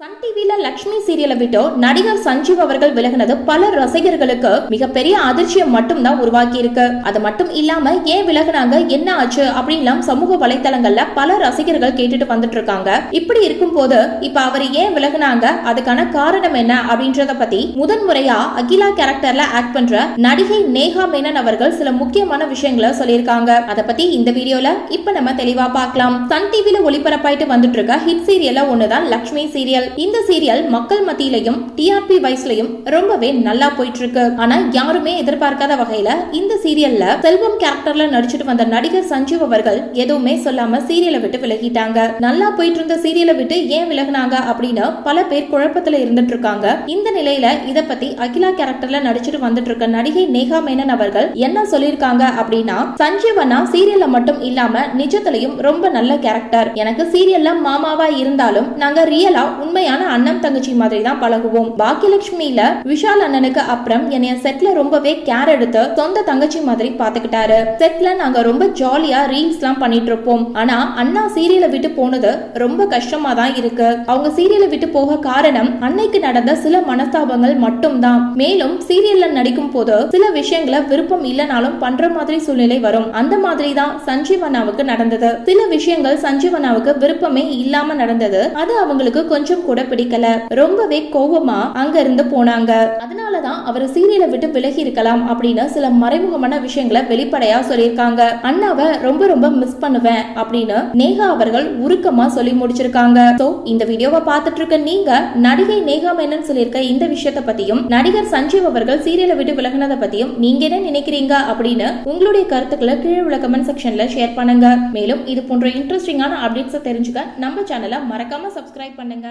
Sun டிவில லக்ஷ்மி சீரியலை விட்டு நடிகர் சஞ்சீவ் அவர்கள் விலகினது பல ரசிகர்களுக்கு மிகப்பெரிய அதிர்ச்சியை மட்டும் தான் உருவாக்கி இருக்கு அது மட்டும் இல்லாம ஏன் விலகினாங்க என்ன ஆச்சு அப்படின்லாம் சமூக வலைதளங்கள்ல பல ரசிகர்கள் கேட்டுட்டு வந்துட்டு இருக்காங்க இப்படி இருக்கும்போது இப்ப அவர் ஏன் விலகுனாங்க அதுக்கான காரணம் என்ன அப்படின்றத பத்தி முதன்முறையா அகிலா கேரக்டர்ல ஆக்ட் பண்ற நடிகை நேஹா மேனன் அவர்கள் சில முக்கியமான விஷயங்களை சொல்லியிருக்காங்க. அதை பத்தி இந்த வீடியோல இப்ப நம்ம தெளிவா பார்க்கலாம். சன் டிவில ஒளிபரப்பாயிட்டு வந்துட்டு இருக்க ஹிட் சீரியல்ல ஒண்ணுதான் லக்ஷ்மி சீரியல் இந்த சீரியல் மக்கள் மத்தியிலையும் டிஆர்பி வயசுலயும் ரொம்பவே நல்லா போயிட்டு இருக்கு ஆனா யாருமே எதிர்பார்க்காத வகையில இந்த சீரியல்ல செல்வம் கேரக்டர்ல நடிச்சிட்டு வந்த நடிகர் சஞ்சீவ் அவர்கள் எதுவுமே சொல்லாம சீரியலை விட்டு விலகிட்டாங்க. நல்லா போயிட்டு இருந்த சீரியலை விட்டு ஏன் விலகுனாங்க அப்படின்னு பல பேர் குழப்பத்துல இருந்துட்டு இருக்காங்க இந்த நிலையில இத பத்தி அகிலா கேரக்டர்ல நடிச்சிட்டு வந்துட்டு இருக்க நடிகை நேகா மேனன் அவர்கள் என்ன சொல்லியிருக்காங்க அப்படின்னா சஞ்சீவனா சீரியல்ல மட்டும் இல்லாம நிஜத்திலையும் ரொம்ப நல்ல கேரக்டர் எனக்கு சீரியல்ல மாமாவா இருந்தாலும் நாங்க ரியலா உண்மையான அண்ணன் தங்கச்சி மாதிரி தான் பழகுவோம். பாக்கியலட்சுமியில விஷால் அண்ணனுக்கு அப்புறம் என்னைய செட்ல ரொம்பவே கேர் எடுத்து சொந்த தங்கச்சி மாதிரி பாத்துக்கிட்டாரு. செட்ல நாங்க ரொம்ப ஜாலியா ரீல்ஸ் எல்லாம் பண்ணிட்டு இருப்போம். ஆனா அண்ணா சீரியலை விட்டு போனது ரொம்ப கஷ்டமா தான் இருக்கு. அவங்க சீரியலை விட்டு போக காரணம் அன்னைக்கு நடந்த சில மனஸ்தாபங்கள் மட்டும்தான். மேலும் சீரியல்ல நடிக்கும் போது சில விஷயங்களை விருப்பம் இல்லைனாலும் பண்ற மாதிரி சூழ்நிலை வரும். அந்த மாதிரி தான் சஞ்சீவனாவுக்கு நடந்தது. சில விஷயங்கள் சஞ்சீவனாவுக்கு விருப்பமே இல்லாம நடந்தது. அது அவங்களுக்கு கொஞ்சம் கூட பிடிக்கல. ரொம்பவே கோவமா அங்க இருந்து போனாங்க. அதனாலதான் அவர் சீரியலை விட்டு விலகி இருக்கலாம் அப்படின்னு சில மறைமுகமான விஷயங்களை வெளிப்படையா சொல்லியிருக்காங்க. அண்ணாவை ரொம்ப ரொம்ப மிஸ் பண்ணுவேன் அப்படின்னு நேகா அவர்கள் உருக்கமா சொல்லி முடிச்சிருக்காங்க. சோ இந்த வீடியோவை பார்த்துட்டு இருக்க நீங்க நடிகை நேகா மேனன் சொல்லியிருக்க இந்த விஷயத்த பத்தியும் நடிகர் சஞ்சீவ் அவர்கள் சீரியலை விட்டு விலகினதை பத்தியும் நீங்க என்ன நினைக்கிறீங்க அப்படின்னு உங்களுடைய கருத்துக்களை கீழே உள்ள கமெண்ட் செக்ஷன்ல ஷேர் பண்ணுங்க. மேலும் இது போன்ற இன்ட்ரெஸ்டிங்கான அப்டேட்ஸை தெரிஞ்சுக்க நம்ம சேனலை மறக்காம சப்ஸ்கிரைப் பண்ணுங்க.